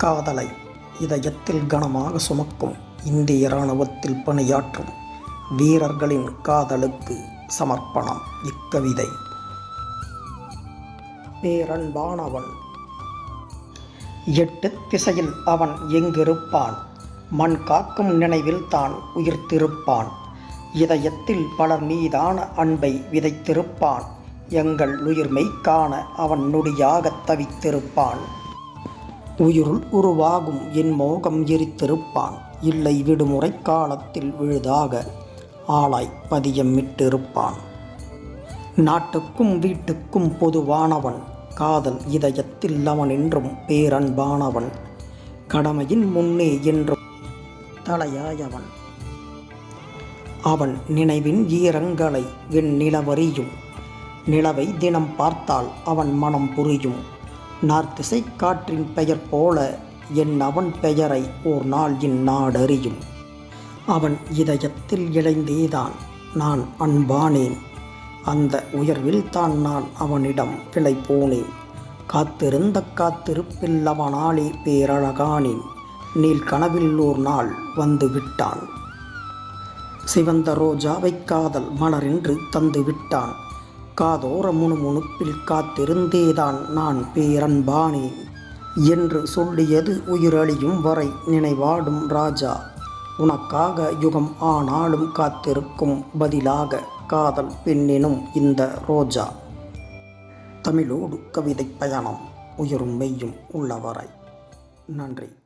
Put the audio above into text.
காதலை இதயத்தில் கனமாக சுமக்கும் இந்திய இராணுவத்தில் பணியாற்றும் வீரர்களின் காதலுக்கு சமர்ப்பணம் இக்கவிதை பேரன்பானவன். எட்டு திசையில் அவன் எங்கிருப்பான்? மண் காக்கும் நினைவில் தான் உயிர்த்திருப்பான். இதயத்தில் பலர் மீதான அன்பை விதைத்திருப்பான். எங்கள் உயிர்மை காண அவன் நொடியாகத் தவித்திருப்பான். உயிருள் உருவாகும் என் மோகம் எரித்திருப்பான். இல்லை விடுமுறை காலத்தில் விழுதாக ஆளாய் பதியமிட்டிருப்பான் நாட்டுக்கும் வீட்டுக்கும் பொதுவானவன் காதல் இதயத்தில் அவன் என்றும் பேரன்பானவன். கடமையின் முன்னே என்றும் தலையாயவன். அவன் நினைவின் ஈரங்களை என் நிலவறியும். நிலவை தினம் பார்த்தால் அவன் மனம் புரியும். நார்த்திசை காற்றின் பெயர் போல என் அவன் பெயரை ஓர் நாள் இந்நாடறியும் அவன் இதயத்தில் இழைந்தேதான் நான் அன்பானேன். அந்த உயர்வில் தான் நான் அவனிடம் பிழை போனேன். காத்திருந்த காத்திருப்பில் அவனாலே பேரழகானேன். நீல் கனவில் ஓர் நாள் வந்து விட்டான். சிவந்த ரோஜாவை காதல் மலரென்று தந்து விட்டான். காதோர முணுமுணுப்பில் காத்திருந்தேதான் நான் பேரன்பானேன் என்று சொல்லியது உயிரழியும் வரை நினைவாடும் ராஜா. உனக்காக யுகம் ஆனாலும் காத்திருக்கும் பதிலாக காதல் பெண்ணினும் இந்த ரோஜா. தமிழோடு கவிதை பயணம் உயிரும் மெய்யும் உள்ளவரை. நன்றி.